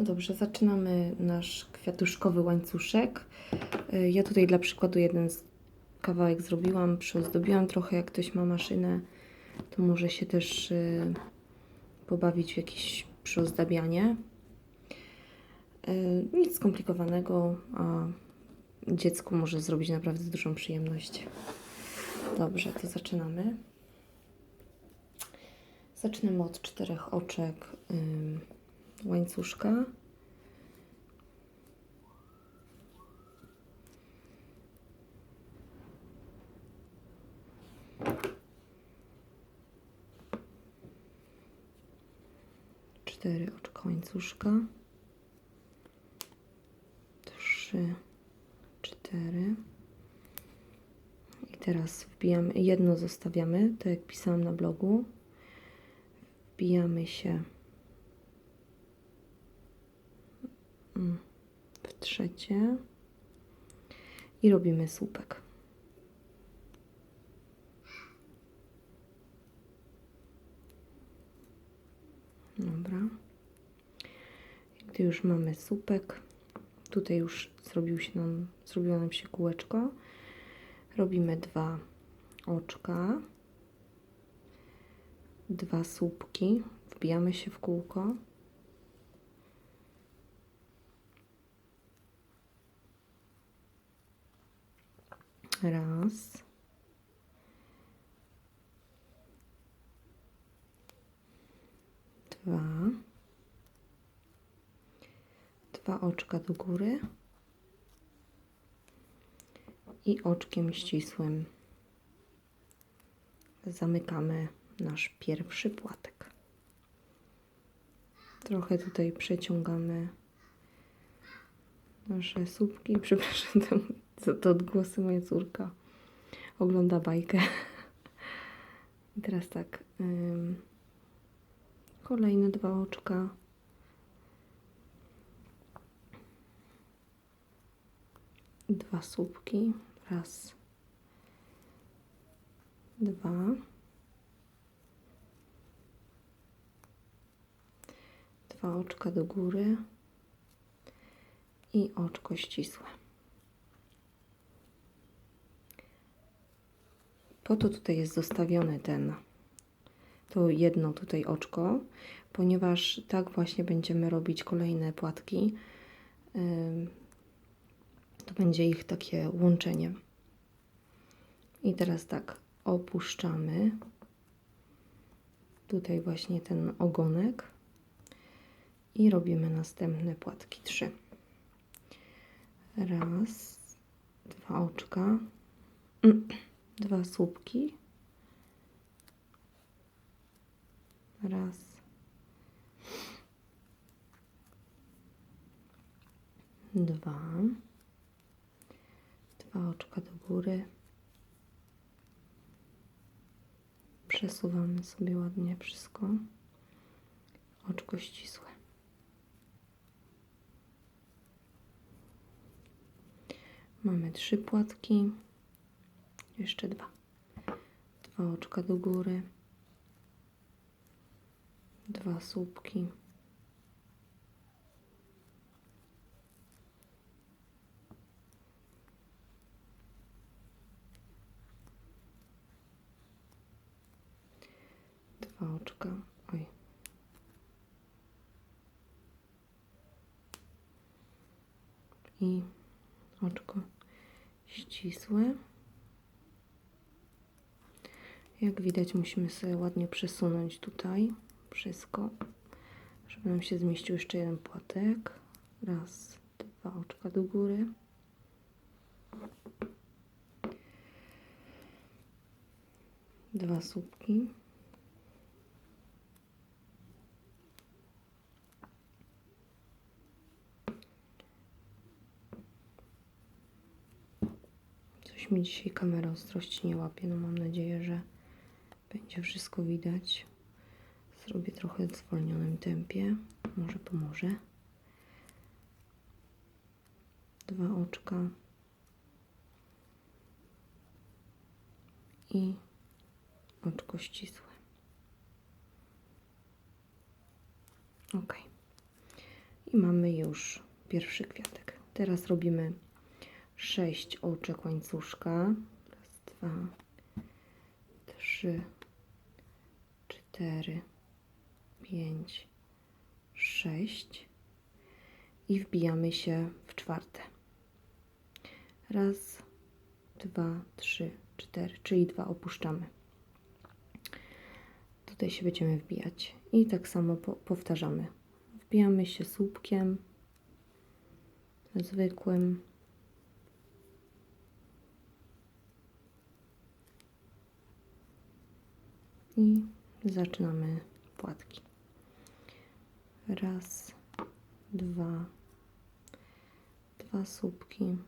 No dobrze, zaczynamy nasz kwiatuszkowy łańcuszek. Y, Ja tutaj dla przykładu jeden kawałek zrobiłam, przyozdobiłam trochę. Jak ktoś ma maszynę, to może się też y, pobawić w jakieś przyozdabianie. Y, Nic skomplikowanego, a dziecku może zrobić naprawdę dużą przyjemność. Dobrze, to zaczynamy. Zaczniemy od czterech oczek łańcuszka. Cztery oczka łańcuszka. Trzy, cztery. I teraz wbijamy, jedno zostawiamy, tak jak pisałam na blogu. Wbijamy się w trzecie i robimy słupek. Dobra. Gdy już mamy słupek, tutaj już zrobił się nam, zrobiło nam się kółeczko. Robimy dwa oczka, dwa słupki, wbijamy się w kółko. Raz. Dwa. Dwa oczka do góry. I oczkiem ścisłym zamykamy nasz pierwszy płatek. Trochę tutaj przeciągamy nasze słupki. Przepraszam, to, to odgłosy moja córka ogląda bajkę. I teraz tak. ym, kolejne dwa oczka. Dwa słupki. Raz. Dwa. Dwa oczka do góry i oczko ścisłe. Po to tutaj jest zostawiony ten, to jedno tutaj oczko, ponieważ tak właśnie będziemy robić kolejne płatki. To będzie ich takie łączenie. I teraz tak, opuszczamy tutaj właśnie ten ogonek i robimy następne płatki. Trzy. Raz, dwa oczka, dwa słupki. Raz. Dwa. Dwa oczka do góry. Przesuwamy sobie ładnie wszystko. Oczko ścisłe. Mamy trzy płatki. Jeszcze dwa. Dwa oczka do góry. Dwa słupki. Dwa oczka. Oj. I oczko ścisłe. Jak widać, musimy sobie ładnie przesunąć tutaj wszystko, żeby nam się zmieścił jeszcze jeden płatek. Raz, dwa oczka do góry. Dwa słupki. Coś mi dzisiaj kamera ostrości nie łapie. No mam nadzieję, że będzie wszystko widać. Zrobię trochę w zwolnionym tempie. Może pomoże. Dwa oczka. I oczko ścisłe. Ok. I mamy już pierwszy kwiatek. Teraz robimy 6 oczek łańcuszka. Raz, dwa, trzy, cztery, pięć, sześć. I wbijamy się w czwarte. Raz, dwa, trzy, cztery, czyli dwa opuszczamy. Tutaj się będziemy wbijać. I tak samo po powtarzamy. Wbijamy się słupkiem zwykłym. I zaczynamy płatki. Raz, dwa, dwa słupki.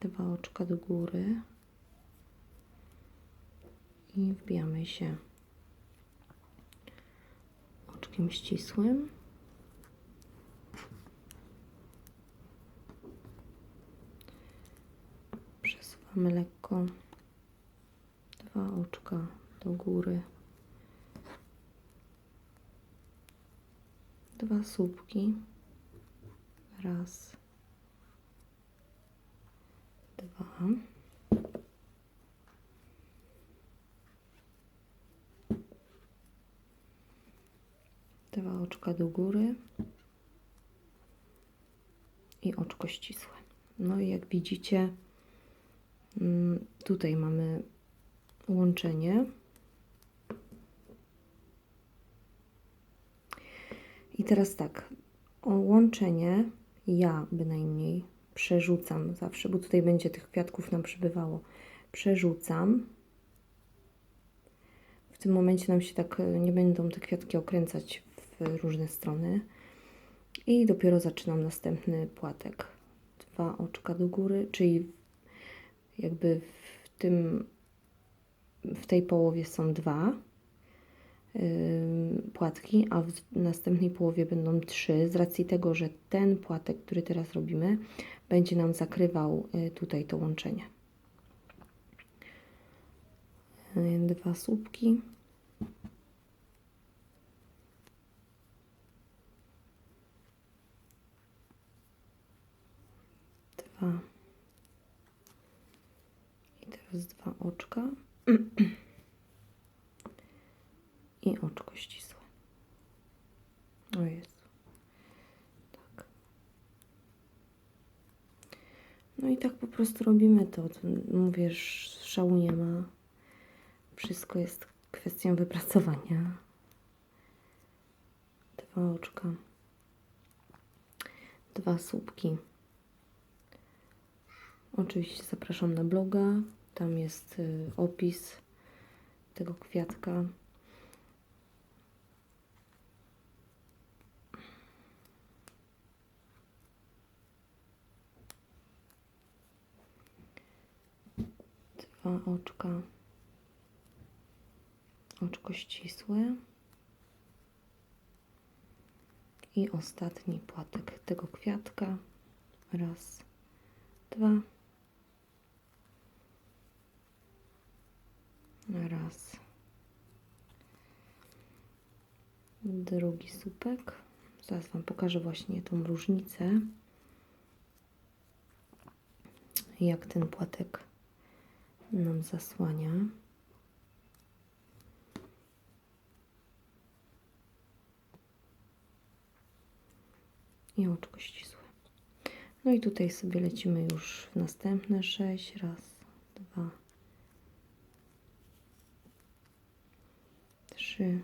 Dwa oczka do góry i wbijamy się oczkiem ścisłym. Przesuwamy lekko dwa oczka do góry. Dwa słupki. Raz. Dwa. Dwa oczka do góry i oczko ścisłe. No i jak widzicie, mm, tutaj mamy łączenie. I teraz tak, łączenie ja bynajmniej przerzucam zawsze, bo tutaj będzie tych kwiatków nam przybywało. Przerzucam. W tym momencie nam się tak e, nie będą te kwiatki okręcać w różne strony. I dopiero zaczynam następny płatek. Dwa oczka do góry, czyli jakby w tym w tej połowie są dwa płatki, a w następnej połowie będą trzy, z racji tego, że ten płatek, który teraz robimy, będzie nam zakrywał yy, tutaj to łączenie. Yy, dwa słupki. Dwa. I teraz dwa oczka. I oczko ścisłe. O Jezu. Tak. No i tak po prostu robimy to. Mówię, szału nie ma. Wszystko jest kwestią wypracowania. Dwa oczka. Dwa słupki. Oczywiście zapraszam na bloga. Tam jest y, opis tego kwiatka. Dwa oczka. Oczko ścisłe. I ostatni płatek tego kwiatka. Raz, dwa. Raz. Drugi słupek. Zaraz Wam pokażę właśnie tą różnicę. Jak ten płatek nam zasłania. I oczko ścisłe. No i tutaj sobie lecimy już w następne sześć. Raz, dwa, trzy,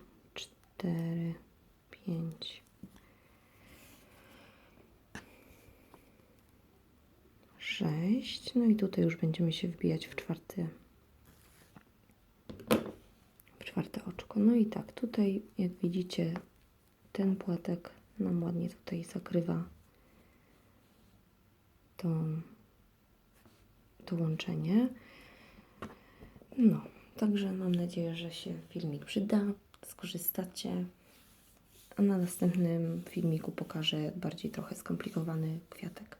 cztery, pięć, sześć. No i tutaj już będziemy się wbijać w czwarty, w czwarte oczko. No i tak, tutaj jak widzicie, ten płatek nam ładnie tutaj zakrywa to, to łączenie. No, także mam nadzieję, że się filmik przyda, skorzystacie. a na następnym filmiku pokażę bardziej trochę skomplikowany kwiatek.